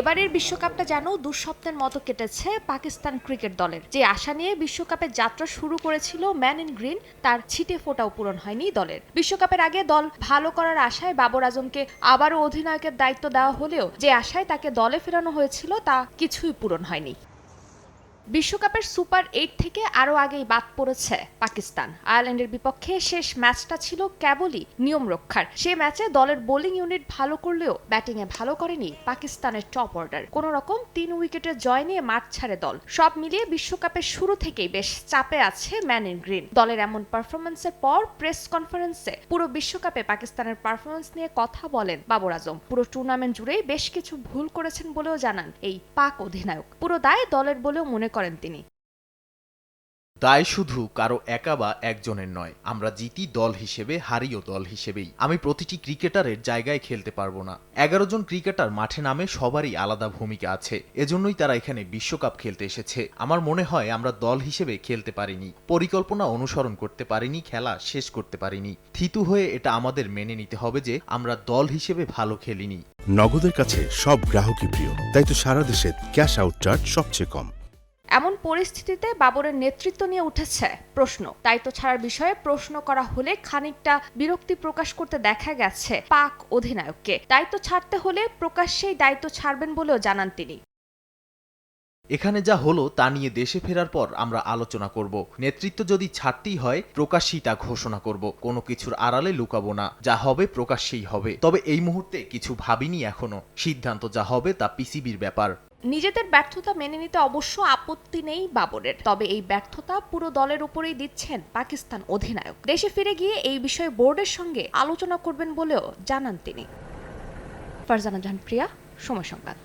এবারের বিশ্বকাপটা যেন দুঃস্বপ্নের মতো কেটেছে পাকিস্তান ক্রিকেট দলের। যে আশা নিয়ে বিশ্বকাপের যাত্রা শুরু করেছিল ম্যান ইন গ্রিন, তার ছিটে ফোটাও পূরণ হয়নি দলের। বিশ্বকাপের আগে দল ভালো করার আশায় বাবর আজমকে আবারও অধিনায়কের দায়িত্ব দেওয়া হলেও যে আশায় তাকে দলে ফেরানো হয়েছিল তা কিছুই পূরণ হয়নি। বিশ্বকাপের সুপার এইট থেকে আরও আগেই বাদ পড়েছে পাকিস্তান। আয়ারল্যান্ডের বিপক্ষে শেষ ম্যাচটা ছিল কেবলই নিয়ম রক্ষার। সে ম্যাচে দলের বোলিং ইউনিট ভালো করলেও ব্যাটিংয়ে ভালো করেনি পাকিস্তানের টপ অর্ডার। কোনো রকম তিন উইকেটের জয় নিয়ে মাঠ ছাড়ে দল। সব মিলিয়ে বিশ্বকাপের শুরু থেকেই বেশ চাপে আছে ম্যান ইন গ্রিন। দলের এমন পারফরমেন্সের পর প্রেস কনফারেন্সে পুরো বিশ্বকাপে পাকিস্তানের পারফরমেন্স নিয়ে কথা বলেন বাবর আজম। পুরো টুর্নামেন্ট জুড়েই বেশ কিছু ভুল করেছেন বলেও জানান এই পাক অধিনায়ক। পুরো দায় দলের বলেও মনে করেন তিনি। দায় শুধু কারও একা বা একজনের নয় আমরা জিতি দল হিসেবে হারিও দল হিসেবেই। আমি প্রতিটি ক্রিকেটারের জায়গায় খেলতে পারব না। এগারো জন ক্রিকেটার মাঠে নামে সবারই আলাদা ভূমিকা আছে। এজন্যই তারা এখানে বিশ্বকাপ খেলতে এসেছে। আমার মনে হয় আমরা দল হিসেবে খেলতে পারিনি। পরিকল্পনা অনুসরণ করতে পারিনি খেলা শেষ করতে পারিনি। থিতু হয়ে এটা আমাদের মেনে নিতে হবে যে আমরা দল হিসেবে ভালো খেলিনি। নগদের কাছে সব গ্রাহকই প্রিয়। তাই তো সারা দেশে ক্যাশ আউট চার্জ সবচেয়ে কম। এমন পরিস্থিতিতে বাবরের নেতৃত্ব নিয়ে উঠেছে প্রশ্ন। দায়িত্ব ছাড়ার বিষয়ে প্রশ্ন করা হলে খানিকটা বিরক্তি প্রকাশ করতে দেখা গেছে পাক অধিনায়ককে। দায়িত্ব ছাড়তে হলে প্রকাশ্যেই দায়িত্ব ছাড়বেন বলেও জানান তিনি। এখানে যা হলো তা নিয়ে দেশে ফেরার পর আমরা আলোচনা করব। নেতৃত্ব যদি ছাড়তেই হয়, প্রকাশ্যেই তা ঘোষণা করব। কোনো কিছুর আড়ালে লুকাবো না। যা হবে প্রকাশ্যেই হবে। তবে এই মুহূর্তে কিছু ভাবিনি এখনও। সিদ্ধান্ত যা হবে তা পিসিবির ব্যাপার। নিজেদের ব্যর্থতা মেনে নিতে অবশ্য আপত্তি নেই বাবরের। তবে এই ব্যর্থতা পুরো দলের উপরেই দিচ্ছেন পাকিস্তান অধিনায়ক। দেশে ফিরে গিয়ে এই বিষয়ে বোর্ডের সঙ্গে আলোচনা করবেন বলেও জানান তিনি। ফারজানা জাহান প্রিয়া, সময় সংবাদ।